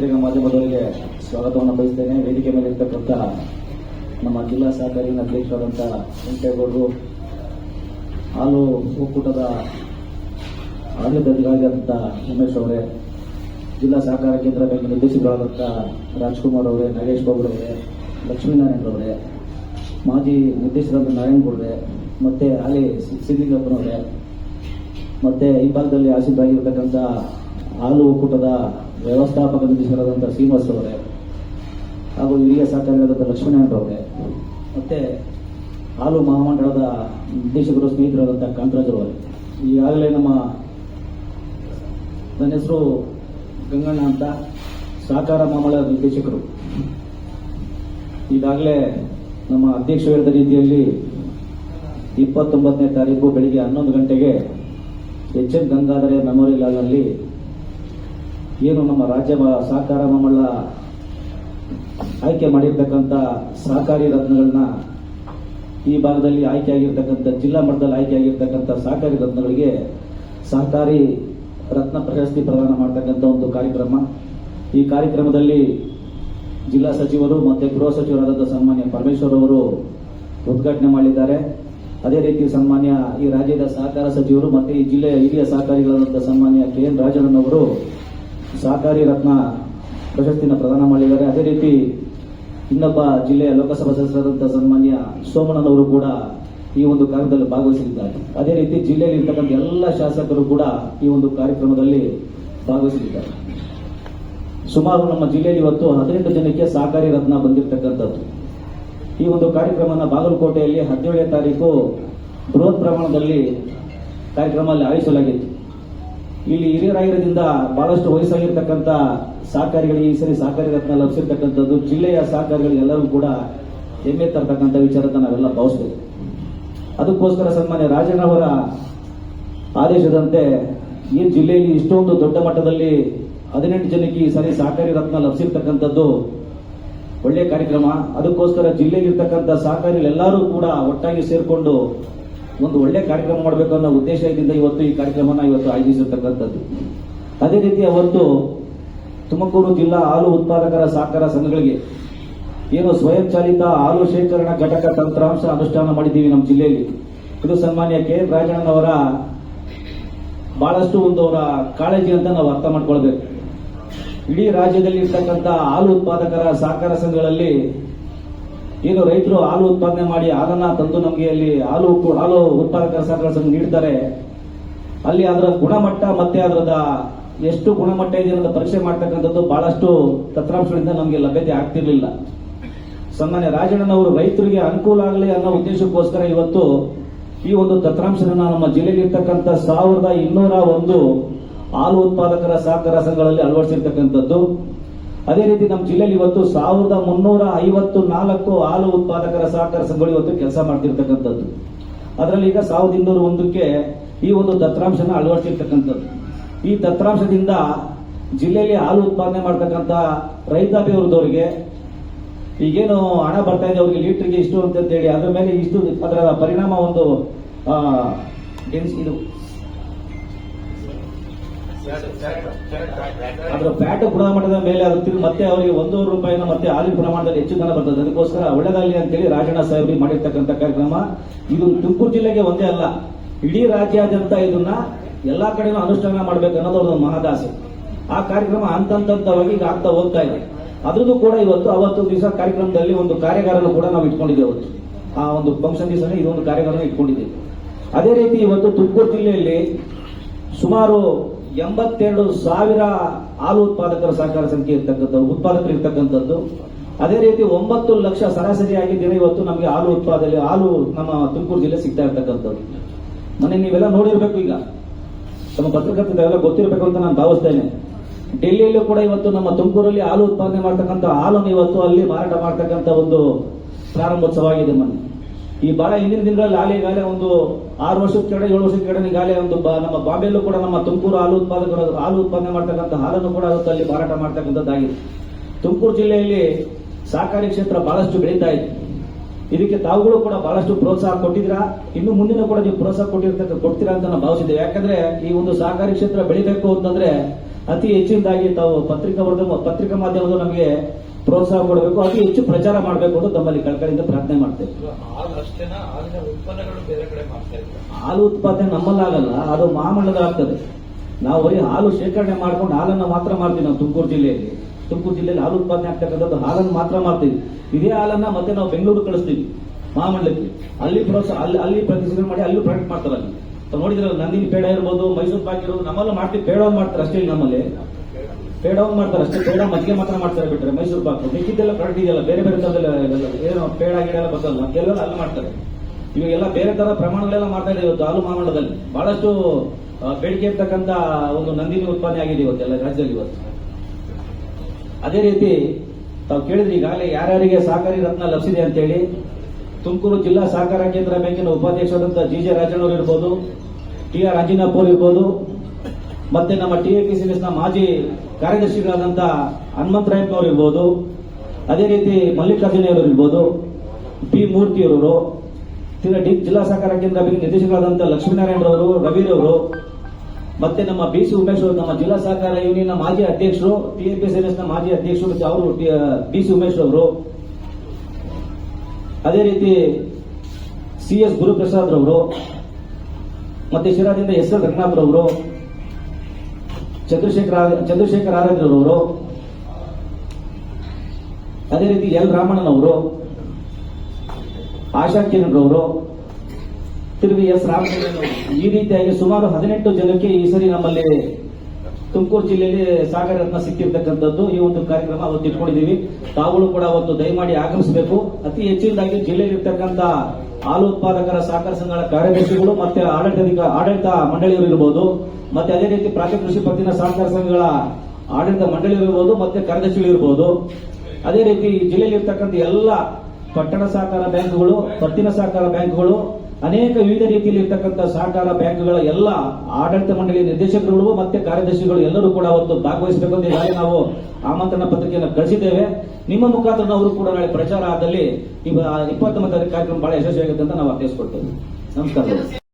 ಪತ್ರಿಕಾ ಮಾಧ್ಯಮದವರಿಗೆ ಸ್ವಾಗತವನ್ನು ಬಯಸ್ತೇನೆ. ವೇದಿಕೆ ಮೇಲೆ ಇರ್ತಕ್ಕಂಥ ನಮ್ಮ ಜಿಲ್ಲಾ ಸಹಕಾರಿ ಅಧ್ಯಕ್ಷರಾದಂಥ ವೆಂಕಟೇಗೌಡರು, ಹಾಲು ಒಕ್ಕೂಟದ ಆಡಳಿತಾಧಿಕಾರಿಯಾದಂಥ ಉಮೇಶ್ ಅವರೇ, ಜಿಲ್ಲಾ ಸಹಕಾರ ಕೇಂದ್ರ ಬ್ಯಾಂಕ್ ನಿರ್ದೇಶಕರಾದಂಥ ರಾಜ್ಕುಮಾರ್ ಅವರೇ, ನಾಗೇಶ್ ಬಾಬು ಅವರೇ, ಲಕ್ಷ್ಮೀನಾರಾಯಣ ಅವರೇ, ಮಾಜಿ ನಿರ್ದೇಶಕರಾದ ನಾರಾಯಣಗೌಡ್ರೆ ಮತ್ತೆ ಹಾಲಿ ಸಿದ್ಲಿಂಗಪ್ಪನವರೇ ಮತ್ತೆ ಈ ಭಾಗದಲ್ಲಿ ಆಸೀನರಾಗಿರ್ತಕ್ಕಂಥ ಹಾಲು ಒಕ್ಕೂಟದ ವ್ಯವಸ್ಥಾಪಕ ನಿರ್ದೇಶಕರಾದಂಥ ಶ್ರೀನಿವಾಸ್ ಅವರೇ, ಹಾಗೂ ಹಿರಿಯ ಸಹಕಾರಿಯಾದಂಥ ಲಕ್ಷ್ಮಣ ಅವರೇ, ಮತ್ತೆ ಹಾಲು ಮಹಾಮಂಡಳದ ನಿರ್ದೇಶಕರು ಸ್ನೇಹಿತರಾದಂಥ ಕಾಂತರಾಜ್ ಅವರೇ ಈಗಾಗಲೇ ನಮ್ಮ ನನ್ನ ಹೆಸರು ಗಂಗಣ್ಣ ಅಂತ ಸಹಕಾರ ಮಹಾಮಂಡಳದ ನಿರ್ದೇಶಕರು. ಈಗಾಗಲೇ ನಮ್ಮ ಅಧ್ಯಕ್ಷ ಹೇಳಿದ ರೀತಿಯಲ್ಲಿ ಇಪ್ಪತ್ತೊಂಬತ್ತನೇ ತಾರೀಕು ಬೆಳಿಗ್ಗೆ ಹನ್ನೊಂದು ಗಂಟೆಗೆ ಎಚ್ ಎನ್ ಗಂಗಾಧರ ಮೆಮೋರಿಯಲ್ ಹಾಲ್ನಲ್ಲಿ ಏನು ನಮ್ಮ ರಾಜ್ಯ ಸಹಕಾರ ಮಮ್ಮಳ ಆಯ್ಕೆ ಮಾಡಿರ್ತಕ್ಕಂಥ ಸಹಕಾರಿ ರತ್ನಗಳನ್ನ ಈ ಭಾಗದಲ್ಲಿ ಆಯ್ಕೆ ಆಗಿರ್ತಕ್ಕಂಥ ಜಿಲ್ಲಾ ಮಟ್ಟದಲ್ಲಿ ಆಯ್ಕೆ ಆಗಿರ್ತಕ್ಕಂಥ ಸಹಕಾರಿ ರತ್ನಗಳಿಗೆ ಸಹಕಾರಿ ರತ್ನ ಪ್ರಶಸ್ತಿ ಪ್ರದಾನ ಮಾಡ್ತಕ್ಕಂಥ ಒಂದು ಕಾರ್ಯಕ್ರಮ. ಈ ಕಾರ್ಯಕ್ರಮದಲ್ಲಿ ಜಿಲ್ಲಾ ಸಚಿವರು ಮತ್ತು ಗೃಹ ಸಚಿವರಾದಂಥ ಸನ್ಮಾನ್ಯ ಪರಮೇಶ್ವರ್ ಅವರು ಉದ್ಘಾಟನೆ ಮಾಡಿದ್ದಾರೆ. ಅದೇ ರೀತಿ ಸನ್ಮಾನ್ಯ ಈ ರಾಜ್ಯದ ಸಹಕಾರ ಸಚಿವರು ಮತ್ತು ಈ ಜಿಲ್ಲೆಯ ಹಿರಿಯ ಸಹಕಾರಿಗಳಾದಂಥ ಸನ್ಮಾನ್ಯ ಕೆ ಎನ್ ರಾಜಣ್ಣನ್ ಅವರು ಸಹಕಾರಿ ರತ್ನ ಪ್ರಶಸ್ತಿನ ಪ್ರದಾನ ಮಾಡಿದ್ದಾರೆ. ಅದೇ ರೀತಿ ಇನ್ನೊಬ್ಬ ಜಿಲ್ಲೆಯ ಲೋಕಸಭಾ ಸದಸ್ಯರಾದಂಥ ಸನ್ಮಾನ್ಯ ಸೋಮಣ್ಣನವರು ಕೂಡ ಈ ಒಂದು ಕಾರ್ಯದಲ್ಲಿ ಭಾಗವಹಿಸಲಿದ್ದಾರೆ. ಅದೇ ರೀತಿ ಜಿಲ್ಲೆಯಲ್ಲಿ ಇರ್ತಕ್ಕಂಥ ಎಲ್ಲ ಶಾಸಕರು ಕೂಡ ಈ ಒಂದು ಕಾರ್ಯಕ್ರಮದಲ್ಲಿ ಭಾಗವಹಿಸಲಿದ್ದಾರೆ. ಸುಮಾರು ನಮ್ಮ ಜಿಲ್ಲೆಯಲ್ಲಿ ಇವತ್ತು ಹದಿನೆಂಟು ಜನಕ್ಕೆ ಸಹಕಾರಿ ರತ್ನ ಬಂದಿರತಕ್ಕಂಥದ್ದು. ಈ ಒಂದು ಕಾರ್ಯಕ್ರಮನ ಬಾಗಲಕೋಟೆಯಲ್ಲಿ ಹದಿನೇಳನೇ ತಾರೀಕು ಬೃಹತ್ ಪ್ರಮಾಣದಲ್ಲಿ ಕಾರ್ಯಕ್ರಮದಲ್ಲಿ ಆಯೋಜಿಸಲಾಗಿತ್ತು. ಇಲ್ಲಿ ಹಿರಿಯರಾಗಿರೋದ್ರಿಂದ ಬಹಳಷ್ಟು ವಯಸ್ಸಾಗಿರ್ತಕ್ಕಂಥ ಸಹಕಾರಿಗಳಿಗೆ ಈ ಸರಿ ಸಹಕಾರಿ ರತ್ನ ಲಭಿಸಿರ್ತಕ್ಕಂಥದ್ದು, ಜಿಲ್ಲೆಯ ಸಹಕಾರಿಗಳಿಗೆಲ್ಲರೂ ಕೂಡ ಹೆಮ್ಮೆ ತರ್ತಕ್ಕಂಥ ವಿಚಾರದ ನಾವೆಲ್ಲ ಭಾವಿಸ್ಬೋದು. ಅದಕ್ಕೋಸ್ಕರ ಸನ್ಮಾನ್ಯ ರಾಜಣ್ಣವರ ಆದೇಶದಂತೆ ಈ ಜಿಲ್ಲೆಯಲ್ಲಿ ಇಷ್ಟೊಂದು ದೊಡ್ಡ ಮಟ್ಟದಲ್ಲಿ ಹದಿನೆಂಟು ಜನಕ್ಕೆ ಈ ಸರಿ ಸಹಕಾರಿ ರತ್ನ ಲಭಿಸಿರ್ತಕ್ಕಂಥದ್ದು ಒಳ್ಳೆಯ ಕಾರ್ಯಕ್ರಮ. ಅದಕ್ಕೋಸ್ಕರ ಜಿಲ್ಲೆಗಿರ್ತಕ್ಕಂಥ ಇರ್ತಕ್ಕಂಥ ಸಹಕಾರಿ ಕೂಡ ಒಟ್ಟಾಗಿ ಸೇರಿಕೊಂಡು ಒಂದು ಒಳ್ಳೆ ಕಾರ್ಯಕ್ರಮ ಮಾಡಬೇಕು ಅನ್ನೋ ಉದ್ದೇಶದಿಂದ ಇವತ್ತು ಈ ಕಾರ್ಯಕ್ರಮನ ಇವತ್ತು ಆಯೋಜಿಸಿರ್ತಕ್ಕಂಥದ್ದು. ಅದೇ ರೀತಿ ಅವತ್ತು ತುಮಕೂರು ಜಿಲ್ಲಾ ಹಾಲು ಉತ್ಪಾದಕರ ಸಹಕಾರ ಸಂಘಗಳಿಗೆ ಏನು ಸ್ವಯಂ ಚಾಲಿತ ಹಾಲು ಶೇಖರಣಾ ಘಟಕ ತಂತ್ರಾಂಶ ಅನುಷ್ಠಾನ ಮಾಡಿದ್ದೀವಿ ನಮ್ಮ ಜಿಲ್ಲೆಯಲ್ಲಿ. ಇದು ಸನ್ಮಾನ್ಯ ಕೆ ಎನ್ ರಾಜಣ್ಣನವರ ಬಹಳಷ್ಟು ಒಂದು ಅವರ ಕಾಳಜಿ ಅಂತ ನಾವು ಅರ್ಥ ಮಾಡ್ಕೊಳ್ಬೇಕು. ಇಡೀ ರಾಜ್ಯದಲ್ಲಿ ಇರ್ತಕ್ಕಂಥ ಹಾಲು ಉತ್ಪಾದಕರ ಸಹಕಾರ ಸಂಘಗಳಲ್ಲಿ ಏನು ರೈತರು ಹಾಲು ಉತ್ಪಾದನೆ ಮಾಡಿ ಹಾಲನ್ನ ತಂದು ನಮಗೆ ಅಲ್ಲಿ ಹಾಲು ಹಾಲು ಉತ್ಪಾದಕರ ಸಹಕಾರ ಸಂಘ ನೀಡ್ತಾರೆ. ಅಲ್ಲಿ ಅದರ ಗುಣಮಟ್ಟ ಮತ್ತೆ ಅದರದ ಎಷ್ಟು ಗುಣಮಟ್ಟ ಇದೆ ಅನ್ನೋದು ಪರೀಕ್ಷೆ ಮಾಡ್ತಕ್ಕಂಥದ್ದು ಬಹಳಷ್ಟು ತತ್ರಾಂಶಗಳಿಂದ ನಮಗೆ ಲಭ್ಯತೆ ಆಗ್ತಿರ್ಲಿಲ್ಲ. ಸನ್ಮಾನ್ಯ ರಾಜಣ್ಣನವರು ರೈತರಿಗೆ ಅನುಕೂಲ ಆಗಲಿ ಅನ್ನೋ ಉದ್ದೇಶಕ್ಕೋಸ್ಕರ ಇವತ್ತು ಈ ಒಂದು ತತ್ರಾಂಶನ ನಮ್ಮ ಜಿಲ್ಲೆಯಲ್ಲಿ ಇರ್ತಕ್ಕಂಥ ಸಾವಿರದ ಇನ್ನೂರ ಒಂದು ಹಾಲು ಉತ್ಪಾದಕರ ಸಹಕಾರ ಸಂಘಗಳಲ್ಲಿ ಅಳವಡಿಸಿರ್ತಕ್ಕಂಥದ್ದು. ಅದೇ ರೀತಿ ನಮ್ಮ ಜಿಲ್ಲೆಯಲ್ಲಿ ಇವತ್ತು ಸಾವಿರದ ಮುನ್ನೂರ ಐವತ್ತು ನಾಲ್ಕು ಹಾಲು ಉತ್ಪಾದಕರ ಸಹಕಾರ ಸಂಘಗಳು ಇವತ್ತು ಕೆಲಸ ಮಾಡ್ತಿರ್ತಕ್ಕಂಥದ್ದು. ಅದರಲ್ಲಿ ಈಗ ಸಾವಿರದ ಇನ್ನೂರ ಒಂದಕ್ಕೆ ಈ ಒಂದು ದತ್ತಾಂಶನ ಅಳವಡಿಸಿರ್ತಕ್ಕಂಥದ್ದು. ಈ ದತ್ತಾಂಶದಿಂದ ಜಿಲ್ಲೆಯಲ್ಲಿ ಹಾಲು ಉತ್ಪಾದನೆ ಮಾಡ್ತಕ್ಕಂಥ ರೈತಾಪಿ ವರ್ಗದವರಿಗೆ ಈಗೇನು ಹಣ ಬರ್ತಾ ಇದೆ, ಅವ್ರಿಗೆ ಲೀಟ್ರಿಗೆ ಇಷ್ಟು ಅಂತ ಹೇಳಿ ಅದ್ರ ಮೇಲೆ ಇಷ್ಟು ಅದರ ಪರಿಣಾಮ ಒಂದು ಇದು ಅದರ ಫ್ಯಾಟ್ ಗುಣಮಟ್ಟದ ಮೇಲೆ ಅದು ಮತ್ತೆ ಅವರಿಗೆ ಒಂದೂವರೆ ರೂಪಾಯಿನ ಮತ್ತೆ ಆಲಿ ಪ್ರಮಾಣದಲ್ಲಿ ಹೆಚ್ಚು ಜನ ಬರ್ತದೆ. ಅದಕ್ಕೋಸ್ಕರ ಒಳ್ಳೆದಾಗಲಿ ಅಂತೇಳಿ ರಾಜಣ್ಣ ಸಾಹೇಬ್ ಮಾಡಿರ್ತಕ್ಕಂಥ ಕಾರ್ಯಕ್ರಮ. ಇದು ತುಮಕೂರು ಜಿಲ್ಲೆಗೆ ಒಂದೇ ಅಲ್ಲ, ಇಡೀ ರಾಜ್ಯಾದ್ಯಂತ ಇದನ್ನ ಎಲ್ಲಾ ಕಡೆನೂ ಅನುಷ್ಠಾನ ಮಾಡಬೇಕು ಅನ್ನೋದು ಮಹದಾಸೆ. ಆ ಕಾರ್ಯಕ್ರಮ ಹಂತ ಹಂತವಾಗಿ ಈಗ ಆಗ್ತಾ ಹೋಗ್ತಾ ಇದೆ. ಅದ್ರದ್ದು ಕೂಡ ಇವತ್ತು, ಅವತ್ತು ದಿವಸ ಕಾರ್ಯಕ್ರಮದಲ್ಲಿ ಒಂದು ಕಾರ್ಯಾಗಾರನು ಕೂಡ ನಾವು ಇಟ್ಕೊಂಡಿದ್ದೇವೆ ಅವತ್ತು. ಆ ಒಂದು ಫಂಕ್ಷನ್ ದಿವಸನೇ ಇದೊಂದು ಕಾರ್ಯಾಗಾರ ಇಟ್ಕೊಂಡಿದ್ದೇವೆ. ಅದೇ ರೀತಿ ಇವತ್ತು ತುಮಕೂರು ಜಿಲ್ಲೆಯಲ್ಲಿ ಸುಮಾರು ಎಂಬತ್ತೆರಡು ಸಾವಿರ ಹಾಲು ಉತ್ಪಾದಕರ ಸಹಕಾರ ಸಂಖ್ಯೆ ಇರ್ತಕ್ಕಂಥದ್ದು, ಉತ್ಪಾದಕರು ಇರ್ತಕ್ಕಂಥದ್ದು. ಅದೇ ರೀತಿ ಒಂಬತ್ತು ಲಕ್ಷ ಸರಾಸರಿಯಾಗಿ ದಿನ ಇವತ್ತು ನಮಗೆ ಹಾಲು ಉತ್ಪಾದನೆ, ಹಾಲು ನಮ್ಮ ತುಮಕೂರು ಜಿಲ್ಲೆ ಸಿಗ್ತಾ ಇರ್ತಕ್ಕಂಥದ್ದು. ಮನೆ ನೀವೆಲ್ಲ ನೋಡಿರ್ಬೇಕು ಈಗ. ತಮ್ಮ ಪತ್ರಕರ್ತೆಲ್ಲ ಗೊತ್ತಿರಬೇಕು ಅಂತ ನಾನು ಭಾವಿಸ್ತೇನೆ. ಡೆಲ್ಲಿಯಲ್ಲೂ ಕೂಡ ಇವತ್ತು ನಮ್ಮ ತುಮಕೂರಲ್ಲಿ ಹಾಲು ಉತ್ಪಾದನೆ ಮಾಡ್ತಕ್ಕಂಥ ಹಾಲನ್ನು ಇವತ್ತು ಅಲ್ಲಿ ಮಾರಾಟ ಮಾಡ್ತಕ್ಕಂಥ ಒಂದು ಪ್ರಾರಂಭೋತ್ಸವ ಆಗಿದೆ ಮೊನ್ನೆ. ಈ ಬಹಳ ಹಿಂದಿನ ದಿನಗಳಲ್ಲಿ ಹಾಲಿ ಗಾಲೆ ಒಂದು ಆರು ವರ್ಷದ ಕೆಡ ಏಳು ವರ್ಷದ ಕೆಡ ಗಾಲೆ ಒಂದು ನಮ್ಮ ಬಾಂಬೆಲ್ಲೂ ಕೂಡ ನಮ್ಮ ತುಮಕೂರು ಹಾಲು ಉತ್ಪಾದಕರು ಹಾಲು ಉತ್ಪಾದನೆ ಮಾಡ್ತಕ್ಕಂಥ ಹಾಲನ್ನು ಕೂಡ ಅಲ್ಲಿ ಮಾರಾಟ ಮಾಡ್ತಕ್ಕಂಥದ್ದಾಗಿದೆ. ತುಮಕೂರು ಜಿಲ್ಲೆಯಲ್ಲಿ ಸಹಕಾರಿ ಕ್ಷೇತ್ರ ಬಹಳಷ್ಟು ಬೆಳೀತಾ ಇದೆ. ಇದಕ್ಕೆ ತಾವುಗಳು ಕೂಡ ಬಹಳಷ್ಟು ಪ್ರೋತ್ಸಾಹ ಕೊಟ್ಟಿದ್ದೀರಾ? ಇನ್ನು ಮುಂದಿನ ಕೂಡ ನೀವು ಪ್ರೋತ್ಸಾಹ ಕೊಟ್ಟಿರ್ತಕ್ಕ ಕೊಡ್ತೀರಾ ಅಂತ ನಾವು ಭಾವಿಸಿದ್ದೇವೆ. ಯಾಕಂದ್ರೆ ಈ ಒಂದು ಸಹಕಾರಿ ಕ್ಷೇತ್ರ ಬೆಳಿಬೇಕು ಅಂತಂದ್ರೆ ಅತಿ ಹೆಚ್ಚಿನದಾಗಿ ತಾವು ಪತ್ರಿಕಾ ವರ್ಗ ಪತ್ರಿಕಾ ಮಾಧ್ಯಮದ ನಮಗೆ ಪ್ರೋತ್ಸಾಹ ಕೊಡಬೇಕು ಅತಿ ಹೆಚ್ಚು ಪ್ರಚಾರ ಮಾಡಬೇಕು ಅಂತ ತಮ್ಮಲ್ಲಿ ಕಳ್ಕಳಿಂದ ಪ್ರಾರ್ಥನೆ ಮಾಡ್ತೇವೆ. ಹಾಲು ಉತ್ಪಾದನೆ ನಮ್ಮಲ್ಲಾಗಲ್ಲ ಅದು ಮಹಾಮಂಡಲದಾಗ್ತದೆ ನಾವು ಬರೀ ಹಾಲು ಶೇಖರಣೆ ಮಾಡ್ಕೊಂಡು ಹಾಲನ್ನು ಮಾತ್ರ ಮಾಡ್ತೀವಿ ನಾವು ತುಮಕೂರು ಜಿಲ್ಲೆಯಲ್ಲಿ. ತುಮಕೂರು ಜಿಲ್ಲೆಯಲ್ಲಿ ಹಾಲು ಉತ್ಪಾದನೆ ಆಗ್ತಕ್ಕಂಥದ್ದು ಹಾಲನ್ನು ಮಾತ್ರ ಮಾಡ್ತೀವಿ ಇದೇ ಹಾಲನ್ನ ಮತ್ತೆ ನಾವು ಬೆಂಗಳೂರು ಕಳಿಸ್ತೀವಿ ಮಹಾಮಂಡಲಕ್ಕೆ ಅಲ್ಲಿ ಪ್ರೋತ್ಸಾಹ ಅಲ್ಲಿ ಅಲ್ಲಿ ಮಾಡಿ ಅಲ್ಲಿ ಪ್ರಾಡಕ್ಟ್ ಮಾಡ್ತಾರೆ ಅಲ್ಲಿ. ನೋಡಿದ್ರಲ್ಲ ನಂದಿನಿ ಪೇಡ ಇರ್ಬೋದು ಮೈಸೂರು ಪಾಕ್ ಇರ್ಬೋದು ನಮ್ಮಲ್ಲೂ ಮಾಡ್ತೀವಿ ಪೇಡ ಮಾಡ್ತಾರೆ ಅಷ್ಟೇ ನಮ್ಮಲ್ಲಿ. ಪೇಡ ಒಂದು ಮಾಡ್ತಾರೆ ಅಷ್ಟೇ. ಪೇಡ ಮಜ್ಜಿಗೆ ಮಾತ್ರ ಮಾಡ್ತಾರೆ ಬಿಟ್ರೆ ಮೈಸೂರು ಪಾಕು. ಮಿಕ್ಕಿದ್ದೆಲ್ಲ ಪ್ರಾಡಕ್ಟ್ ಇದೆಯಲ್ಲ, ಬೇರೆ ಬೇರೆ ತರದೆಲ್ಲ ಏನೋ ಪೇಡ ಗಿಡ ಬಸಲ್ಲ ಎಲ್ಲ ಅಲ್ಲಿ ಮಾಡ್ತಾರೆ. ಇವಾಗೆಲ್ಲ ಬೇರೆ ತರ ಪ್ರಮಾಣಗಳೆಲ್ಲ ಮಾಡ್ತಾ ಇದೆ ಇವತ್ತು ಹಾಲು ಮಾಮಂಡದಲ್ಲಿ ಬಹಳಷ್ಟು ಬೇಡಿಕೆ ಇರ್ತಕ್ಕಂಥ ಒಂದು ನಂದಿನಿ ಉತ್ಪಾದನೆ ಆಗಿದೆ ಇವತ್ತೆಲ್ಲ ರಾಜ್ಯದಲ್ಲಿ ಇವತ್ತು. ಅದೇ ರೀತಿ ತಾವು ಕೇಳಿದ್ರಿ ಈಗಾಗಲೇ ಯಾರ್ಯಾರಿಗೆ ಸಹಕಾರಿ ರತ್ನ ಲಭಿಸಿದೆ ಅಂತೇಳಿ. ತುಮಕೂರು ಜಿಲ್ಲಾ ಸಹಕಾರ ಕೇಂದ್ರ ಬ್ಯಾಂಕಿನ ಉಪಾಧ್ಯಕ್ಷರಾದಂತಹ ಜಿ ಜೆ ರಾಜಣ್ಣವರು ಇರ್ಬೋದು, ಟಿ ಆರ್ ಅಂಜಿನಪ್ಪವ್ರು ಇರ್ಬೋದು, ಮತ್ತೆ ನಮ್ಮ ಟಿ ಎ ಪಿ ನ ಮಾಜಿ ಕಾರ್ಯದರ್ಶಿಗಳಾದಂಥ ಹನುಮಂತರಾಯಪ್ಪನವರು ಇರ್ಬೋದು, ಅದೇ ರೀತಿ ಮಲ್ಲಿಕಾರ್ಜುನವರು ಇರ್ಬೋದು, ಪಿ ಮೂರ್ತಿಯವರು ತಿನ್ನ ಡಿ ಜಿಲ್ಲಾ ಸಹಕಾರ ಕೇಂದ್ರ ನಿರ್ದೇಶಕರಾದಂಥ ಲಕ್ಷ್ಮೀನಾರಾಯಣರವರು ರವಿರವರು ಮತ್ತೆ ನಮ್ಮ ಬಿ ಸಿ ಉಮೇಶ್ ಅವರು, ನಮ್ಮ ಜಿಲ್ಲಾ ಸಹಕಾರ ಯೂನಿಯನ್ ಮಾಜಿ ಅಧ್ಯಕ್ಷರು ಟಿ ಎ ಪಿ ನ ಮಾಜಿ ಅಧ್ಯಕ್ಷರು ಮತ್ತು ಅವರು ಬಿ ಸಿ ಉಮೇಶ್ ಅವರು. ಅದೇ ರೀತಿ ಸಿ ಎಸ್ ಗುರುಪ್ರಸಾದ್ ರವರು ಮತ್ತೆ ಶಿರಾದಿಂದ ಎಸ್ ಎಲ್ ರಂಗನಾಥ್ ರವರು ಚಂದ್ರಶೇಖರ ಚಂದ್ರಶೇಖರ ಆರಾಧ್ಯರವರು ಅದೇ ರೀತಿ ಎಲ್ ರಾಮಣ್ಣನವರು, ಆಶಾ ಕಿರಣ್ ರವರು ತಿರುಗಿ ಎಸ್ ರಾಮಚಂದ್ರನ್ ಈ ರೀತಿಯಾಗಿ ಸುಮಾರು ಹದಿನೆಂಟು ಜನಕ್ಕೆ ಈ ಸರಿ ನಮ್ಮಲ್ಲಿ ತುಮಕೂರು ಜಿಲ್ಲೆಯಲ್ಲಿ ಸಾಗರ ರತ್ನ ಸಿಕ್ಕಿರ್ತಕ್ಕಂಥದ್ದು ಈ ಒಂದು ಕಾರ್ಯಕ್ರಮ ಅವತ್ತು ಇಟ್ಕೊಂಡಿದ್ದೀವಿ. ತಾವುಗಳು ಕೂಡ ಅವತ್ತು ದಯಮಾಡಿ ಆಗಮಿಸಬೇಕು. ಅತಿ ಹೆಚ್ಚಿನದಾಗಿ ಜಿಲ್ಲೆಯಲ್ಲಿ ಇರ್ತಕ್ಕಂಥ ಹಾಲು ಉತ್ಪಾದಕರ ಸಹಕಾರ ಸಂಘಗಳ ಕಾರ್ಯದರ್ಶಿಗಳು ಮತ್ತೆ ಆಡಳಿತ ಆಡಳಿತ ಮಂಡಳಿಯವರು ಇರಬಹುದು ಮತ್ತೆ ಅದೇ ರೀತಿ ಪ್ರಾಥಮಿಕ ಕೃಷಿ ಪತ್ತಿನ ಸಹಕಾರ ಸಂಘಗಳ ಆಡಳಿತ ಮಂಡಳಿಯವರು ಇರಬಹುದು ಮತ್ತೆ ಕಾರ್ಯದರ್ಶಿಗಳು ಇರಬಹುದು ಅದೇ ರೀತಿ ಜಿಲ್ಲೆಯಲ್ಲಿ ಇರ್ತಕ್ಕಂಥ ಎಲ್ಲ ಪಟ್ಟಣ ಸಹಕಾರ ಬ್ಯಾಂಕ್ಗಳು, ಪತ್ತಿನ ಸಹಕಾರ ಬ್ಯಾಂಕ್ಗಳು ಅನೇಕ ವಿವಿಧ ರೀತಿಯಲ್ಲಿ ಇರ್ತಕ್ಕಂಥ ಸಹಕಾರ ಬ್ಯಾಂಕ್ಗಳ ಎಲ್ಲ ಆಡಳಿತ ಮಂಡಳಿ ನಿರ್ದೇಶಕರುಗಳು ಮತ್ತೆ ಕಾರ್ಯದರ್ಶಿಗಳು ಎಲ್ಲರೂ ಕೂಡ ಅವತ್ತು ಭಾಗವಹಿಸಬೇಕು ಅಂತ ಈಗಾಗಲೇ ನಾವು ಆಮಂತ್ರಣ ಪತ್ರಿಕೆಯನ್ನು ಕಳಿಸಿದ್ದೇವೆ. ನಿಮ್ಮ ಮುಖಾಂತರ ಅವರು ಕೂಡ ನಾಳೆ ಪ್ರಚಾರ ಆದಲ್ಲಿ ಇಪ್ಪತ್ತೊಂಬತ್ತು ಕಾರ್ಯಕ್ರಮ ಬಹಳ ಯಶಸ್ವಿಯಾಗುತ್ತೆ ಅಂತ ನಾವು ಅರ್ಥೈಸ್ಕೊಡ್ತೇವೆ ನಮಸ್ಕಾರ.